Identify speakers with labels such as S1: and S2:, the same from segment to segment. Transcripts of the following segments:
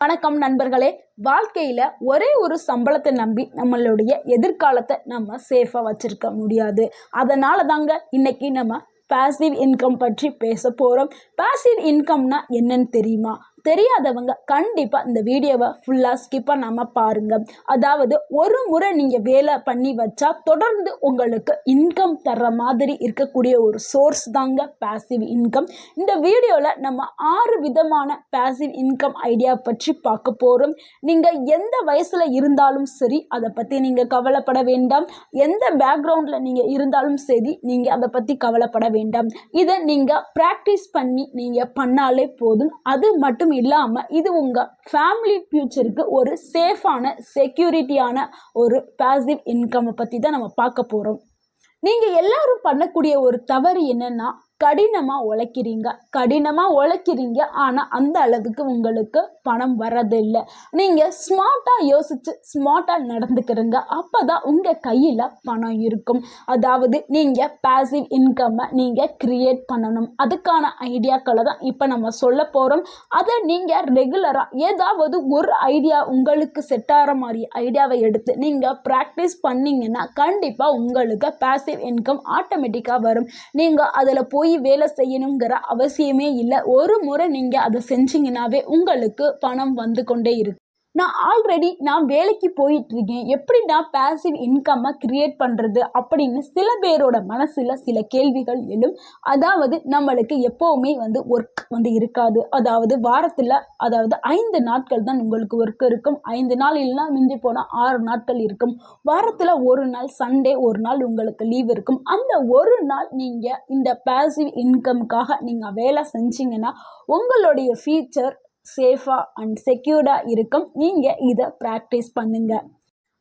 S1: வணக்கம் நண்பர்களே. வாழ்க்கையில் ஒரே ஒரு சம்பளத்தை நம்பி நம்மளுடைய எதிர்காலத்தை நம்ம சேஃபாக வச்சுருக்க முடியாது. அதனால தாங்க இன்னைக்கு நம்ம பாசிவ் இன்கம் பற்றி பேச போகிறோம் பாசிவ் இன்கம்னா என்னன்னு தெரியுமா? தெரியாதவங்க கண்டிப்பாக இந்த வீடியோவை ஃபுல்லாக ஸ்கிப் பண்ணாமல் பாருங்கள் அதாவது ஒரு முறை நீங்கள் வேலை பண்ணி வச்சா தொடர்ந்து உங்களுக்கு இன்கம் தர்ற மாதிரி இருக்கக்கூடிய ஒரு சோர்ஸ் தாங்க பேசிவ் இன்கம் இந்த வீடியோவில் நம்ம ஆறு விதமான பேசிவ் இன்கம் ஐடியா பற்றி பார்க்க போகிறோம் நீங்கள் எந்த வயசில் இருந்தாலும் சரி அதை பற்றி நீங்கள் கவலைப்பட வேண்டாம். எந்த பேக்ரவுண்டில் நீங்கள் இருந்தாலும் சரி நீங்கள் அதை பற்றி கவலைப்பட வேண்டாம். இதை நீங்கள் ப்ராக்டிஸ் பண்ணி நீங்கள் பண்ணாலே போதும். அது மட்டும் இல்லாமல் இது உங்கள் ஃபேமிலி ஃப்யூச்சருக்கு ஒரு சேஃபான செக்யூரிட்டியான ஒரு பாசிவ் இன்கம்மை பற்றி தான் நம்ம பார்க்க போகிறோம் நீங்கள் எல்லாரும் பண்ணக்கூடிய ஒரு தவறு என்னன்னா கடினமாக உழைக்கிறீங்க. கடினமாக உழைக்கிறீங்க. ஆனால் அந்த அளவுக்கு உங்களுக்கு பணம் வரதில்லை நீங்கள் ஸ்மார்ட்டாக யோசித்து ஸ்மார்ட்டாக நடந்துக்கிறீங்க. அப்போ தான் உங்கள் கையில் பணம் இருக்கும். அதாவது நீங்கள் பேசிவ் இன்கம்மை நீங்கள் க்ரியேட் பண்ணணும். அதுக்கான ஐடியாக்களை தான் இப்போ நம்ம சொல்ல போகிறோம் அதை நீங்கள் ரெகுலராக ஏதாவது ஒரு ஐடியா உங்களுக்கு செட் ஆகிற மாதிரி ஐடியாவை எடுத்து நீங்கள் ப்ராக்டிஸ் பண்ணிங்கன்னா கண்டிப்பாக உங்களுக்கு பாசிவ் இன்கம் ஆட்டோமேட்டிக்காக வரும். நீங்கள் அதில் போய் வேலை செய்யணுங்கிற அவசியமே இல்லை. ஒரு முறை நீங்கள் அதை செஞ்சீங்கன்னாவே உங்களுக்கு பணம் வந்து கொண்டே இருக்கு. நான் ஆல்ரெடி நான் வேலைக்கு போயிட்டு இருக்கேன் எப்படி நான் பேசிவ் இன்கம்மை கிரியேட் பண்ணுறது அப்படின்னு சில பேரோட மனசில் சில கேள்விகள் எழும். அதாவது நம்மளுக்கு எப்போவுமே வந்து ஒர்க் வந்து இருக்காது. அதாவது வாரத்தில் அதாவது ஐந்து நாட்கள் தான் உங்களுக்கு ஒர்க் இருக்கும். ஐந்து நாள் இல்லைனா மிஞ்சி போனால் ஆறு நாட்கள் இருக்கும். வாரத்தில் ஒரு நாள் சண்டே ஒரு நாள் உங்களுக்கு லீவ் இருக்கும். அந்த ஒரு நாள் நீங்கள் இந்த பேசிவ் இன்கமுக்காக நீங்கள் வேலை செஞ்சீங்கன்னா உங்களுடைய ஃபியூச்சர் சேஃபாக அண்ட் செக்யூர்டாக இருக்கும். நீங்கள் இதை ப்ராக்டிஸ் பண்ணுங்கள்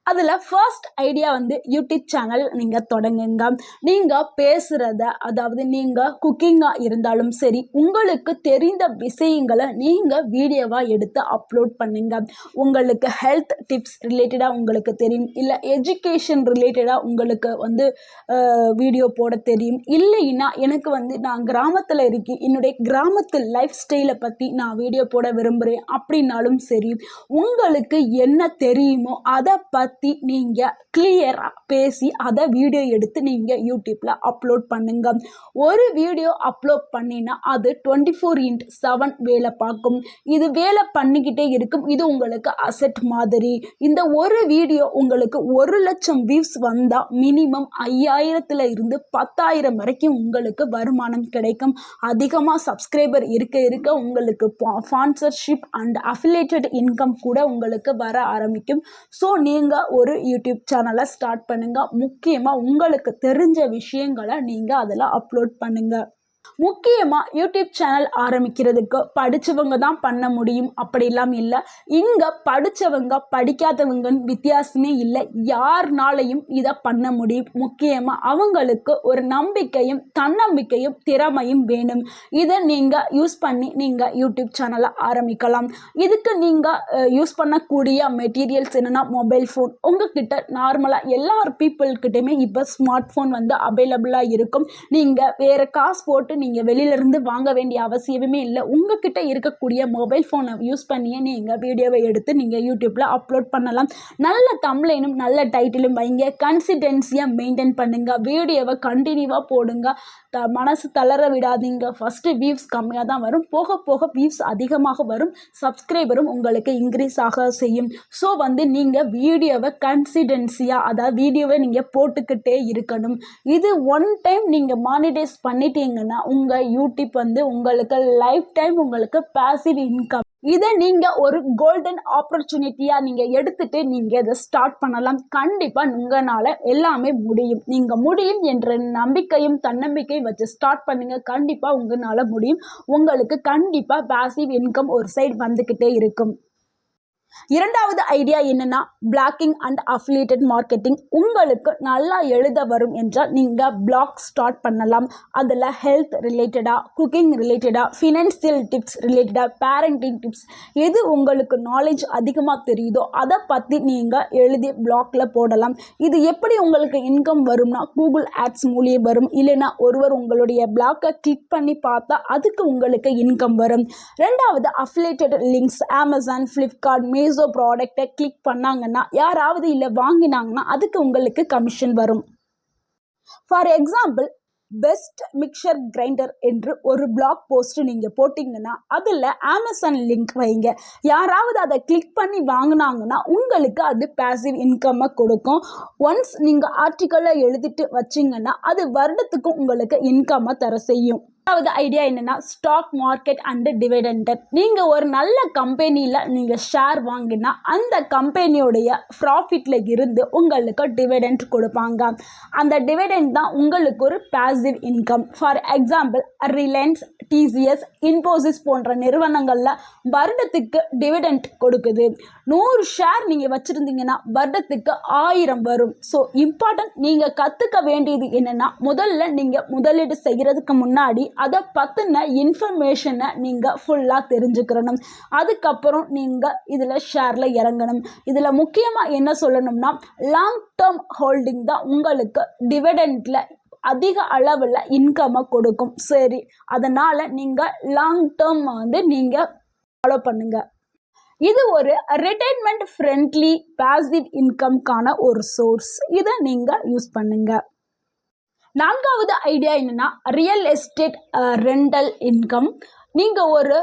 S1: அதில் ஃபர்ஸ்ட் ஐடியா வந்து யூடியூப் சேனல் நீங்கள் தொடங்குங்க. நீங்கள் பேசுகிறத அதாவது நீங்கள் குக்கிங்காக இருந்தாலும் சரி உங்களுக்கு தெரிந்த விஷயங்களை நீங்கள் வீடியோவாக எடுத்து அப்லோட் பண்ணுங்க. உங்களுக்கு ஹெல்த் டிப்ஸ் ரிலேட்டடாக உங்களுக்கு தெரியும். இல்லை எஜுகேஷன் ரிலேட்டடாக உங்களுக்கு வந்து வீடியோ போட தெரியும். இல்லைன்னா எனக்கு வந்து நான் கிராமத்தில் இருக்கேன் என்னுடைய கிராமத்து லைஃப் ஸ்டைலை பற்றி நான் வீடியோ போட விரும்புகிறேன் அப்படின்னாலும் சரி உங்களுக்கு என்ன தெரியுமோ அதை பற்றி பற்றி நீங்கள் கிளியராக பேசி அதை வீடியோ எடுத்து நீங்கள் யூடியூப்பில் அப்லோட் பண்ணுங்க. ஒரு வீடியோ அப்லோட் பண்ணினா அது டுவெண்ட்டி ஃபோர் இன்ட் செவன் வேலை பார்க்கும். இது வேலை பண்ணிக்கிட்டே இருக்கும். இது உங்களுக்கு அசெட் மாதிரி. இந்த ஒரு வீடியோ உங்களுக்கு ஒரு லட்சம் வியூஸ் வந்தால் மினிமம் ஐயாயிரத்தில் இருந்து பத்தாயிரம் வரைக்கும் உங்களுக்கு வருமானம் கிடைக்கும். அதிகமாக சப்ஸ்கிரைபர் இருக்க இருக்க உங்களுக்கு ஸ்பான்சர்ஷிப் அண்ட் அஃபிலேட்டட் இன்கம் கூட உங்களுக்கு வர ஆரம்பிக்கும். ஸோ நீங்கள் ஒரு யூடியூப் சேனலை ஸ்டார்ட் பண்ணுங்கள் முக்கியமாக உங்களுக்கு தெரிஞ்ச விஷயங்களை நீங்கள் அதில் அப்லோட் பண்ணுங்கள் முக்கியமாக யூடியூப் சேனல் ஆரம்பிக்கிறதுக்கு படித்தவங்க தான் பண்ண முடியும். அப்படிலாம் இல்லை. இங்கே படித்தவங்க படிக்காதவங்கன்னு வித்தியாசமே இல்லை. யார்னாலையும் இதை பண்ண முடியும். முக்கியமாக அவங்களுக்கு ஒரு நம்பிக்கையும் தன்னம்பிக்கையும் திறமையும் வேணும். இதை நீங்கள் யூஸ் பண்ணி நீங்கள் யூடியூப் சேனலை ஆரம்பிக்கலாம். இதுக்கு நீங்கள் யூஸ் பண்ணக்கூடிய மெட்டீரியல்ஸ் என்னென்னா மொபைல் ஃபோன். உங்ககிட்ட நார்மலாக எல்லா பீப்புள்கிட்டையுமே இப்போ ஸ்மார்ட் ஃபோன் வந்து அவைலபிளாக இருக்கும். நீங்கள் வேறு காசு போட்டு நீங்கள் வெளியிலேருந்து வாங்க வேண்டிய அவசியமே இல்லை. உங்ககிட்ட இருக்கக்கூடிய மொபைல் ஃபோனை யூஸ் பண்ணியே நீங்கள் வீடியோவை எடுத்து நீங்கள் யூடியூப்பில் அப்லோட் பண்ணலாம். நல்ல தம்ப்ளைனும் நல்ல டைட்டிலும் வைங்க. கன்சிஸ்டன்சியாக மெயின்டைன் பண்ணுங்கள் வீடியோவை கண்டினியூவாக போடுங்க. த மனசு தளர விடாதீங்க. ஃபஸ்ட்டு வியூஸ் கம்மியாக தான் வரும். போக போக வியூஸ் அதிகமாக வரும். சப்ஸ்கிரைபரும் உங்களுக்கு இன்க்ரீஸ் ஆக செய்யும். ஸோ வந்து நீங்கள் வீடியோவை கன்சிடென்சியாக அதாவது வீடியோவை நீங்கள் போட்டுக்கிட்டே இருக்கணும். இது ஒன் டைம் நீங்கள் மானிடைஸ் பண்ணிட்டீங்கன்னா உங்கள் யூடியூப் வந்து உங்களுக்கு லைஃப் டைம் உங்களுக்கு பாசிவ் இன்கம் இதை நீங்கள் ஒரு கோல்டன் ஆப்பர்ச்சுனிட்டியாக நீங்கள் எடுத்துகிட்டு நீங்கள் இதை ஸ்டார்ட் பண்ணலாம். கண்டிப்பாக உங்களால் எல்லாமே முடியும். நீங்கள் முடியும் என்ற நம்பிக்கையும் தன்னம்பிக்கையும் வச்சு ஸ்டார்ட் பண்ணுங்கள் கண்டிப்பாக உங்களால் முடியும். உங்களுக்கு கண்டிப்பாக பாசிவ் இன்கம் ஒரு சைடு வந்துக்கிட்டே இருக்கும். இரண்டாவது ஐடியா என்னென்னா பிளாக்கிங் அண்ட் அஃபிலியேட்டட் மார்க்கெட்டிங் உங்களுக்கு நல்லா எழுத வரும் என்றால் நீங்கள் பிளாக் ஸ்டார்ட் பண்ணலாம். அதில் ஹெல்த் ரிலேட்டடாக குக்கிங் ரிலேட்டடாக ஃபினான்சியல் டிப்ஸ் ரிலேட்டடாக பேரண்டிங் டிப்ஸ் எது உங்களுக்கு நாலேஜ் அதிகமாக தெரியுதோ அதை பற்றி நீங்கள் எழுதி பிளாக்ல போடலாம். இது எப்படி உங்களுக்கு இன்கம் வரும்னா கூகுள் ஆட்ஸ் மூலியம் வரும். இல்லைன்னா ஒருவர் உங்களுடைய பிளாக்கை கிளிக் பண்ணி பார்த்தா அதுக்கு உங்களுக்கு இன்கம் வரும். ரெண்டாவது affiliated links Amazon Flipkart Meesho ப்ராடக்டை கிளிக் பண்ணாங்கன்னா யாராவது இல்லை வாங்கினாங்கன்னா அதுக்கு உங்களுக்கு கமிஷன் வரும். For example best mixer grinder என்று ஒரு பிளாக் போஸ்ட் நீங்கள் போட்டிங்கன்னா அதில் அமேசான் லிங்க் வைங்க. யாராவது அதை கிளிக் பண்ணி வாங்கினாங்கன்னா உங்களுக்கு அது பேசிவ் இன்கம்மை கொடுக்கும். ஒன்ஸ் நீங்கள் ஆர்டிக்கலை எழுதிட்டு வச்சிங்கன்னா அது வருடத்துக்கும் உங்களுக்கு இன்கம்மை தர செய்யும். ரெண்டாவது ஐடியா என்னென்னா ஸ்டாக் மார்க்கெட் அண்டு டிவிடெண்டட் நீங்கள் ஒரு நல்ல கம்பெனியில் நீங்கள் ஷேர் வாங்கினா அந்த கம்பெனியோடைய ப்ராஃபிட்டில் இருந்து உங்களுக்கு டிவிடெண்ட் கொடுப்பாங்க. அந்த டிவிடெண்ட் தான் உங்களுக்கு ஒரு passive income for example Reliance TCS Infosys போன்ற நிறுவனங்களில் வருடத்துக்கு டிவிடெண்ட் கொடுக்குது. நூறு ஷேர் நீங்கள் வச்சுருந்தீங்கன்னா வருடத்துக்கு ஆயிரம் வரும். ஸோ இம்பார்ட்டன்ட் நீங்கள் கற்றுக்க வேண்டியது என்னென்னா முதல்ல நீங்கள் முதலீடு செய்கிறதுக்கு முன்னாடி அதை பற்றின இன்ஃபர்மேஷனை நீங்கள் ஃபுல்லாக தெரிஞ்சுக்கிறணும். அதுக்கப்புறம் நீங்கள் இதில் ஷேரில் இறங்கணும். இதில் முக்கியமாக என்ன சொல்லணும்னா லாங் டேர்ம் ஹோல்டிங் தான் உங்களுக்கு டிவிடெண்டில் அதிக அளவில் இன்கம்மை கொடுக்கும். சரி அதனால் நீங்கள் லாங் டேர்ம் வந்து நீங்கள் ஃபாலோ பண்ணுங்கள் இது ஒரு ரிட்டைர்மெண்ட் ஃப்ரெண்ட்லி பாசிவ் இன்கம்க்கான ஒரு சோர்ஸ் இதை நீங்கள் யூஸ் பண்ணுங்கள் நான்காவது ஐடியா என்னென்னா ரியல் எஸ்டேட் ரெண்டல் இன்கம் நீங்கள் ஒரு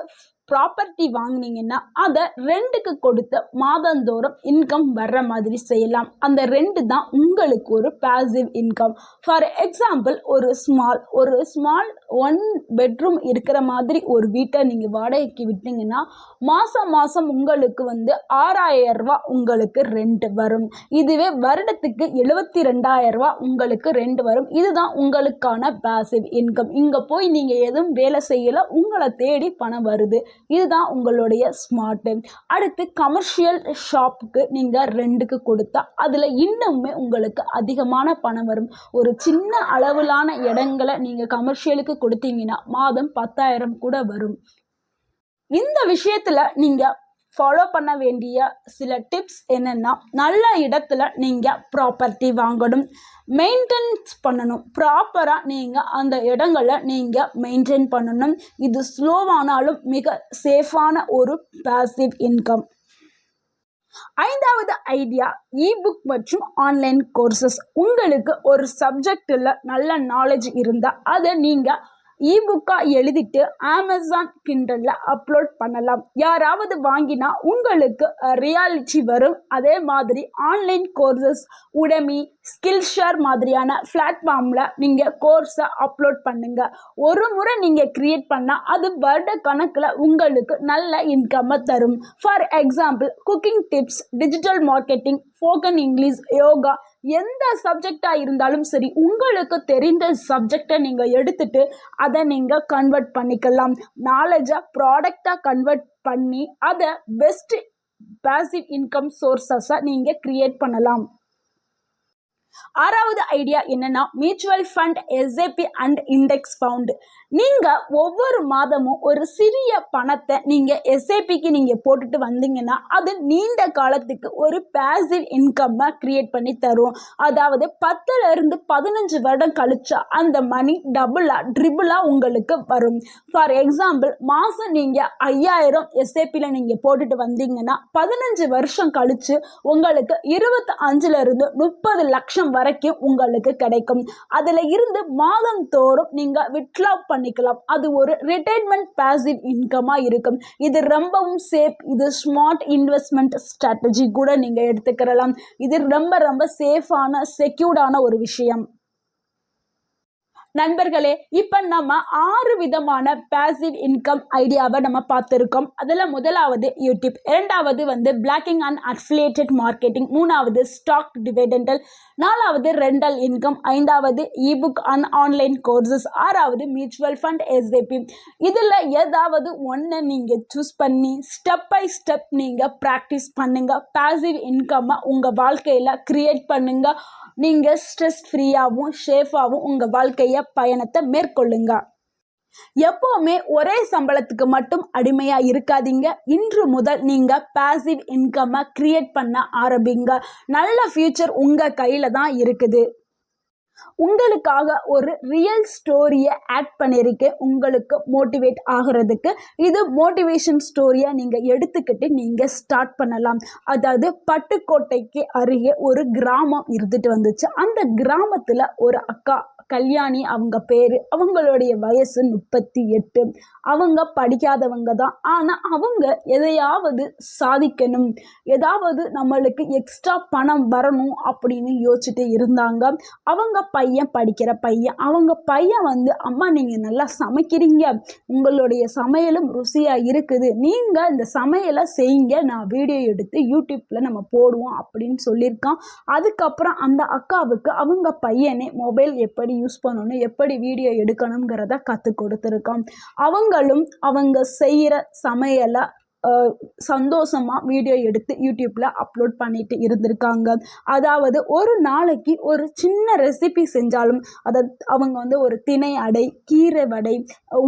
S1: ப்ராப்பர்ட்டி வாங்கினீங்கன்னா அதை ரெண்டுக்கு கொடுத்து மாதந்தோறும் இன்கம் வர்ற மாதிரி செய்யலாம். அந்த ரெண்டு தான் உங்களுக்கு ஒரு பாசிவ் இன்கம் ஃபார் எக்ஸாம்பிள் ஒரு ஸ்மால் ஒரு ஸ்மால் ஒன் பெட்ரூம் இருக்கிற மாதிரி ஒரு வீட்டை நீங்கள் வாடகைக்கு விட்டீங்கன்னா மாதம் மாதம் உங்களுக்கு வந்து ஆறாயிரம் ரூபா உங்களுக்கு ரெண்ட் வரும். இதுவே வருடத்துக்கு எழுபத்தி ரெண்டாயிரரூபா உங்களுக்கு ரெண்ட் வரும். இதுதான் உங்களுக்கான பாசிவ் இன்கம் இங்கே போய் நீங்கள் எதுவும் வேலை செய்யலை உங்களை தேடி பணம் வருது. இதுதான் உங்களுடைய ஸ்மார்ட்டு அடுத்து கமர்ஷியல் ஷாப்புக்கு நீங்கள் ரெண்டுக்கு கொடுத்தா அதில் இன்னுமே உங்களுக்கு அதிகமான பணம் வரும். ஒரு சின்ன அளவிலான இடங்களை நீங்கள் கமர்ஷியலுக்கு கொடுத்தீங்கன்னா மாதம் பத்தாயிரம் கூட வரும். இந்த விஷயத்தில் நீங்கள் ஃபாலோ பண்ண வேண்டிய சில டிப்ஸ் என்னென்னா நல்ல இடத்துல நீங்கள் ப்ராப்பர்ட்டி வாங்கணும். மெயின்டெனன்ஸ் பண்ணணும். ப்ராப்பராக நீங்கள் அந்த இடங்களை நீங்கள் மெயின்டைன் பண்ணணும். இது ஸ்லோவானாலும் மிக சேஃபான ஒரு பாசிவ் இன்கம் ஐந்தாவது ஐடியா இபுக் மற்றும் ஆன்லைன் கோர்சஸ் உங்களுக்கு ஒரு சப்ஜெக்டில் நல்ல நாலேஜ் இருந்தால் அதை நீங்கள் இபுக்காக எழுதிட்டு அமேசான் கிண்டலில் அப்லோட் பண்ணலாம். யாராவது வாங்கினா உங்களுக்கு ரியாலிட்டி வரும். அதே மாதிரி online courses Udemy Skillshare மாதிரியான பிளாட்ஃபார்மில் நீங்கள் கோர்ஸை அப்லோட் பண்ணுங்கள் ஒரு முறை நீங்கள் க்ரியேட் பண்ணால் அது வருட கணக்கில் உங்களுக்கு நல்ல இன்கம்மை தரும். For example cooking tips digital marketing spoken English yoga எந்த சப்ஜெக்டாக இருந்தாலும் சரி உங்களுக்கு தெரிந்த சப்ஜெக்டை நீங்கள் எடுத்துட்டு அதை நீங்கள் கன்வெர்ட் பண்ணிக்கலாம். நாலேஜாக ப்ராடக்டாக கன்வெர்ட் பண்ணி அதை பெஸ்ட் பேசிவ் இன்கம் சோர்ஸஸை நீங்கள் க்ரியேட் பண்ணலாம். ஆறாவது ஐடியா என்னன்னா mutual fund SIP and index fund நீங்கள் ஒவ்வொரு மாதமும் ஒரு சிறிய பணத்தை நீங்கள் எஸ்ஏபிக்கு நீங்கள் போட்டுட்டு வந்தீங்கன்னா அது நீண்ட காலத்துக்கு ஒரு பேசிவ் இன்கம்மை க்ரியேட் பண்ணி தரும். அதாவது பத்துலேருந்து பதினஞ்சு வருடம் கழிச்சா அந்த மணி டபுளாக ட்ரிபிளாக உங்களுக்கு வரும். ஃபார் எக்ஸாம்பிள் மாதம் நீங்கள் ஐயாயிரம் எஸ்ஐபியில் நீங்கள் போட்டுட்டு வந்தீங்கன்னா பதினஞ்சு வருஷம் கழித்து உங்களுக்கு இருபத்தி அஞ்சுலேருந்து முப்பது லட்சம் வரைக்கும் உங்களுக்கு கிடைக்கும். அதில் இருந்து மாதம் தோறும் நீங்கள் விட்லா பண்ணிக்கலாம். அது ஒரு ரிட்டைர்மெண்ட் பேசிவ் இன்கமாக இருக்கும். இது ரொம்பவும் சேஃப் இது ஸ்மார்ட் இன்வெஸ்ட்மெண்ட் ஸ்ட்ராட்டஜி கூட நீங்கள் எடுத்துக்கிறலாம் இது ரொம்ப ரொம்ப சேஃபான செக்யூர்டான ஒரு விஷயம். நண்பர்களே இப்போ நம்ம ஆறு விதமான பேசிவ் இன்கம் ஐடியாவை நம்ம பார்த்துருக்கோம். அதில் முதலாவது யூடியூப் இரண்டாவது வந்து பிளாக்கிங் அண்ட் அஃபிலியேட்டட் மார்க்கெட்டிங் மூணாவது ஸ்டாக் டிவிடெண்டல் நாலாவது ரெண்டல் இன்கம் ஐந்தாவது இபுக் அண்ட் ஆன்லைன் கோர்சஸ் ஆறாவது மியூச்சுவல் ஃபண்ட் எஸ்ஏபி இதில் ஏதாவது ஒன்று நீங்கள் சூஸ் பண்ணி ஸ்டெப் பை ஸ்டெப் நீங்கள் ப்ராக்டிஸ் பண்ணுங்கள் பேசிவ் இன்கம்மை உங்கள் வாழ்க்கையில் க்ரியேட் பண்ணுங்கள் நீங்கள் ஸ்ட்ரெஸ் ஃப்ரீயாகவும் ஷேஃபாகவும் உங்கள் வாழ்க்கையை பயணத்தை மேற்கொள்ளுங்க. எப்போவுமே ஒரே சம்பளத்துக்கு மட்டும் அடிமையாக இருக்காதீங்க. இன்று முதல் நீங்கள் பேசிவ் இன்கம்மை க்ரியேட் பண்ண ஆரம்பிங்க. நல்ல ஃப்யூச்சர் உங்கள் கையில் தான் இருக்குது. உங்களுக்காக ஒரு ரியல் ஸ்டோரியை ஆட் பண்ணியிருக்கேன் உங்களுக்கு மோட்டிவேட் ஆகிறதுக்கு இது மோட்டிவேஷன் ஸ்டோரியாக நீங்கள் எடுத்துக்கிட்டு நீங்கள் ஸ்டார்ட் பண்ணலாம். அதாவது பட்டுக்கோட்டைக்கு அருகே ஒரு கிராமம் இருந்துட்டு வந்துச்சு. அந்த கிராமத்தில் ஒரு அக்கா கல்யாணி அவங்க பேர் அவங்களுடைய வயசு முப்பத்தி எட்டு. அவங்க படிக்காதவங்க தான். ஆனால் அவங்க எதையாவது சாதிக்கணும் ஏதாவது நம்மளுக்கு எக்ஸ்ட்ரா பணம் வரணும் அப்படின்னு யோசிச்சுட்டு இருந்தாங்க. அவங்க பையன் படிக்கிற பையன். அவங்க பையன் வந்து அம்மா நீங்கள் நல்லா சமைக்கிறீங்க. உங்களுடைய சமையலும் ருசியாக இருக்குது. நீங்கள் இந்த சமையலை செய்யுங்க. நான் வீடியோ எடுத்து யூடியூப்பில் நம்ம போடுவோம் அப்படின்னு சொல்லியிருக்கான். அதுக்கப்புறம் அந்த அக்காவுக்கு அவங்க பையனே மொபைல் எப்படி யூஸ் பண்ணணும் எப்படி வீடியோ எடுக்கணுங்கிறத கற்றுக் கொடுத்துருக்கான். அவங்களும் அவங்க செய்கிற சமையலை சந்தோஷமாக வீடியோ எடுத்து யூடியூப்பில் அப்லோட் பண்ணிட்டு இருந்திருக்காங்க. அதாவது ஒரு நாளைக்கு ஒரு சின்ன ரெசிபி செஞ்சாலும் அதை அவங்க வந்து ஒரு திணை அடை கீரை வடை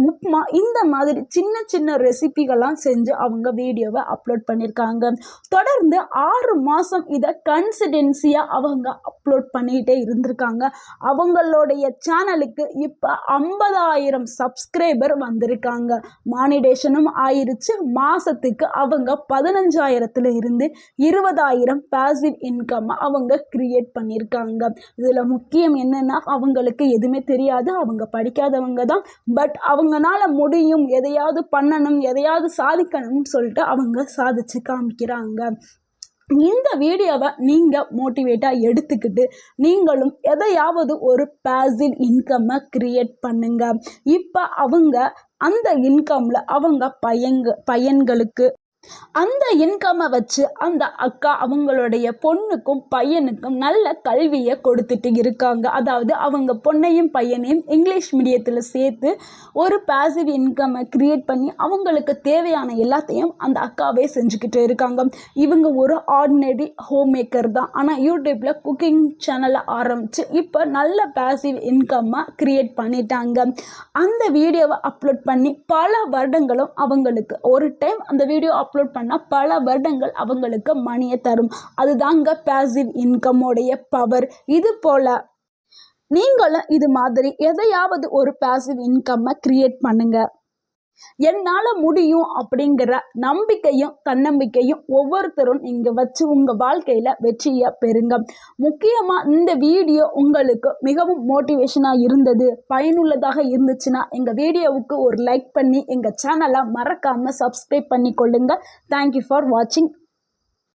S1: உப்புமா இந்த மாதிரி சின்ன சின்ன ரெசிபிகள்லாம் செஞ்சு அவங்க வீடியோவை அப்லோட் பண்ணியிருக்காங்க தொடர்ந்து ஆறு மாதம் இதை கன்சிடென்சியாக அவங்க அப்லோட் பண்ணிகிட்டே இருந்திருக்காங்க. அவங்களுடைய சேனலுக்கு இப்போ ஐம்பதாயிரம் சப்ஸ்கிரைபர் வந்திருக்காங்க. மானிடேஷனும் ஆயிருச்சு. மாதத்துக்கு மாதத்துக்கு அவங்க பதினஞ்சாயிரத்துல இருந்து இருபதாயிரம் பேசிவ் இன்கம் அவங்க கிரியேட் பண்ணியிருக்காங்க இதில் முக்கியம் என்னென்னா அவங்களுக்கு எதுவுமே தெரியாது. அவங்க படிக்காதவங்க தான். பட் அவங்களால முடியும். எதையாவது பண்ணணும் எதையாவது சாதிக்கணும்னு சொல்லிட்டு அவங்க சாதிச்சு காமிக்கிறாங்க. இந்த வீடியோவை நீங்கள் மோட்டிவேட்டாக எடுத்துக்கிட்டு நீங்களும் எதையாவது ஒரு பேசிவ் இன்கம்மை க்ரியேட் பண்ணுங்கள் இப்போ அவங்க அந்த இன்கமில் அவங்க பையங்க பையன்களுக்கு அந்த இன்கம்மை வச்சு அந்த அக்கா அவங்களுடைய பொண்ணுக்கும் பையனுக்கும் நல்ல கல்வியை கொடுத்துட்டு இருக்காங்க. அதாவது அவங்க பொண்ணையும் பையனையும் இங்கிலீஷ் மீடியத்தில் சேர்த்து ஒரு பேசிவ் இன்கம்மை க்ரியேட் பண்ணி அவங்களுக்கு தேவையான எல்லாத்தையும் அந்த அக்காவே செஞ்சுக்கிட்டு இருக்காங்க. இவங்க ஒரு ஆர்டினரி ஹோம் மேக்கர் தான் ஆனால் யூடியூப்பில் குக்கிங் சேனலை ஆரம்பித்து இப்போ நல்ல பேசிவ் இன்கம்மை க்ரியேட் பண்ணிட்டாங்க. அந்த வீடியோவை அப்லோட் பண்ணி பல வருடங்களும் அவங்களுக்கு ஒரு டைம் அந்த வீடியோ அப்லோட் பண்ணால் பல வருடங்கள் அவங்களுக்கு மணியை தரும். அதுதாங்க பேசிவ் இன்கமோடைய பவர் இது போல் நீங்களும் இது மாதிரி எதையாவது ஒரு பேசிவ் இன்கம்மை க்ரியேட் பண்ணுங்கள் என்னால் முடியும் அப்படிங்கிற நம்பிக்கையும் தன்னம்பிக்கையும் ஒவ்வொருத்தரும் நீங்கள் வச்சு உங்கள் வாழ்க்கையில் வெற்றியை பெறுங்க. முக்கியமாக இந்த வீடியோ உங்களுக்கு மிகவும் மோட்டிவேஷனாக இருந்தது பயனுள்ளதாக இருந்துச்சுன்னா எங்கள் வீடியோவுக்கு ஒரு லைக் பண்ணி எங்கள் சேனலை மறக்காமல் சப்ஸ்கிரைப் பண்ணி கொள்ளுங்கள் தேங்க்யூ ஃபார் வாட்சிங்